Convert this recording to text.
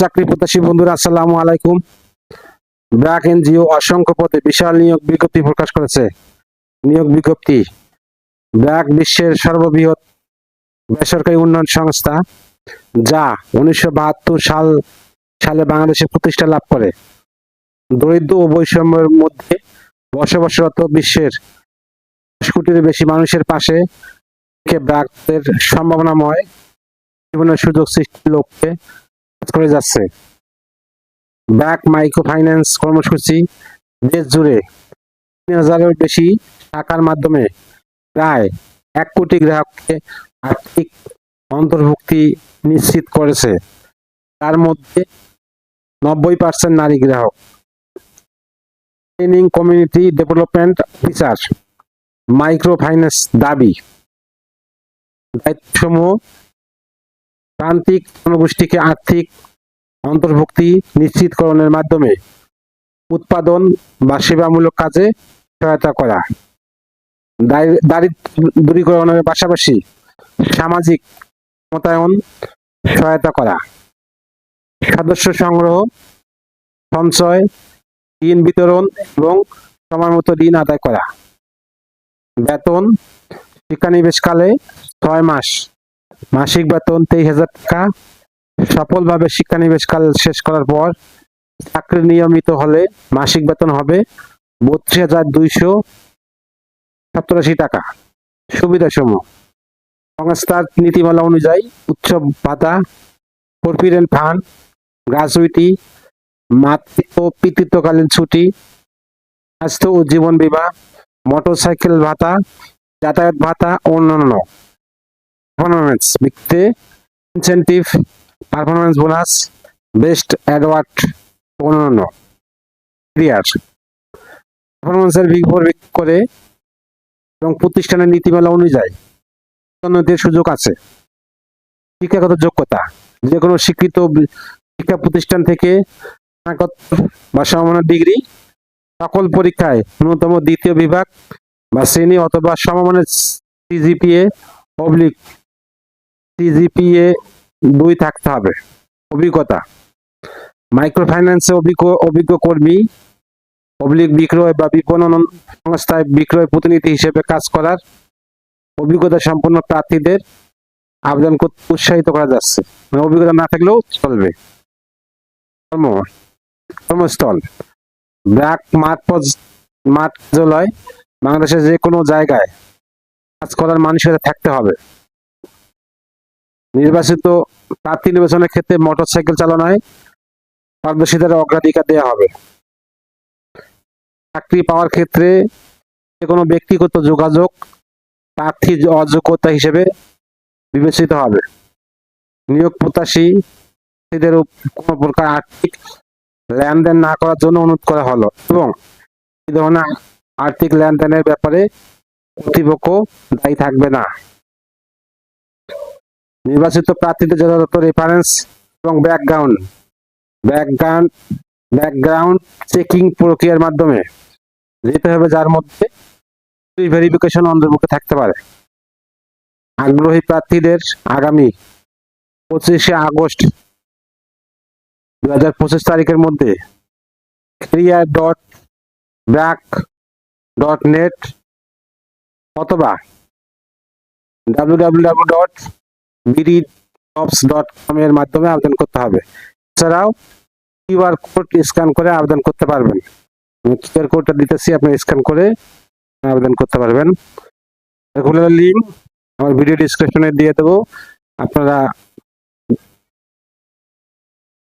চাকরি প্রত্যাশী বন্ধুরা, আসসালামু আলাইকুম। ব্র্যাক এনজিও অসংখ্য পদে বিশাল নিয়োগ বিজ্ঞপ্তি প্রকাশ করেছে। নিয়োগ বিজ্ঞপ্তি, ব্র্যাক বিশ্বের সর্ববৃহৎ বেসরকারি উন্নয়ন সংস্থা, যা উনিশশো বাহাত্তর সাল, সালে বাংলাদেশে প্রতিষ্ঠা লাভ করে। দরিদ্র ও বৈষম্যের মধ্যে বসবাসরত বিশ্বের দশ কোটির বেশি মানুষের পাশে ব্র্যাকের সম্ভাবনাময় জীবনের সুযোগ সৃষ্টির লক্ষ্যে করে যাচ্ছে। ব্যাক মাইক্রো ফাইন্যান্স কর্মসূচি দেশ জুড়ে তিন হাজারের বেশি টাকার মাধ্যমে প্রায় এক কোটি গ্রাহককে আর্থিক অন্তর্ভুক্তি নিশ্চিত করেছে। তার মধ্যে নব্বই পার্সেন্ট নারী গ্রাহক। Training community development officer micro finance দাবি। দায়িত্বসমূহ প্রান্তিক জনগোষ্ঠীকে আর্থিক অন্তর্ভুক্তি নিশ্চিতকরণের মাধ্যমে উৎপাদন বা সেবামূলক কাজে সহায়তা করা। দারি- দারিদ্র্য দূরীকরণের পাশাপাশি সামাজিক ক্ষমতায়ন সহায়তা করা। সদস্য সংগ্রহ, সঞ্চয়, ঋণ বিতরণ এবং সময়মতো ঋণ আদায় করা। বেতন শিক্ষানিবেশকালে ছয় মাস। মাসিক বেতন তেইশ হাজার টাকা। সফলভাবে শিক্ষানিবেশকাল শেষ করার পর চাকরি নিয়মিত হলে মাসিক বেতন হবে বত্রিশ হাজার দুইশো সপ্তাশি টাকা। সুবিধা সমূহ সংস্থার নীতিমালা অনুযায়ী উৎসব ভাতা প্রভিডেন্ট ফান্ড, গ্রাজুইটি মাতৃত্ব পিতৃত্বকালীন ছুটি, স্বাস্থ্য ও জীবন বীমা, মোটরসাইকেল ভাতা, যাতায়াত ভাতা অন্যান্য। পারফরমেন্স ভিত্তিতে incentive performance bonus best award অন্যান্য। ক্রিয়ার পারফরমেন্সের ভিত্তি করে এবং প্রতিষ্ঠানের নীতিমালা অনুযায়ী উন্নতির সুযোগ আছে। শিক্ষাগত যোগ্যতা যে কোনো স্বীকৃত শিক্ষা প্রতিষ্ঠান থেকে বা সমমানের ডিগ্রি, সকল পরীক্ষায় ন্যূনতম দ্বিতীয় বিভাগ বা শ্রেণি অথবা সমমানের সিজিপিএ অবলিক সিজিপিএ দুই থাকতে হবে। অভিজ্ঞতা। মাইক্রো ফাইন্যান্সে অভিজ্ঞ অভিজ্ঞ কর্মী পাবলিক বিক্রয় বা বিপণন সংস্থায় বিক্রয় প্রতিনিধি হিসেবে কাজ করার অভিজ্ঞতা সম্পন্ন প্রার্থীদের আবেদন করতে উৎসাহিত করা যাচ্ছে। মানে অভিজ্ঞতা না থাকলেও চলবে। কর্ম, কর্মস্থল। ব্র্যাক মাঠ মাঠ কার্যালয় বাংলাদেশের যে কোনো জায়গায় কাজ করার মানসিকতা থাকতে হবে। নির্বাচিত প্রার্থী নির্বাচনের ক্ষেত্রে মোটরসাইকেল চালনায় পারদর্শিতার অগ্রাধিকার দেওয়া হবে। চাকরি পাওয়ার ক্ষেত্রে যে কোনো ব্যক্তিগত যোগাযোগ প্রার্থী অযোগ্যতা হিসেবে বিবেচিত হবে। নিয়োগ প্রত্যাশী প্রার্থীদের কোনো প্রকার আর্থিক লেনদেন না করার জন্য অনুরোধ করা হলো এবং এই ধরনের আর্থিক লেনদেনের ব্যাপারে কর্তৃপক্ষ দায়ী থাকবে না। নির্বাচিত প্রার্থীদের যথাযথ রেফারেন্স এবং ব্যাকগ্রাউন্ড ব্যাকগ্রাউন্ড ব্যাকগ্রাউন্ড চেকিং প্রক্রিয়ার মাধ্যমে যেতে হবে, যার মধ্যে ভেরিফিকেশন অন্তর্ভুক্ত থাকতে পারে। আগ্রহী প্রার্থীদের আগামী পঁচিশে আগস্ট দু হাজার পঁচিশ তারিখের মধ্যে careers dot BRAC dot net অথবা W W W dot jobs dot এর মাধ্যমে আবেদন করতে হবে। এছাড়াও কিউআর কোড স্ক্যান করে আবেদন করতে পারবেন। আমি কিউআর কোডটা দিতেছি, আপনি স্ক্যান করে আবেদন করতে পারবেন। রেগুলার লিঙ্ক আমার ভিডিও ডিসক্রিপশনে দিয়ে দেবো। আপনারা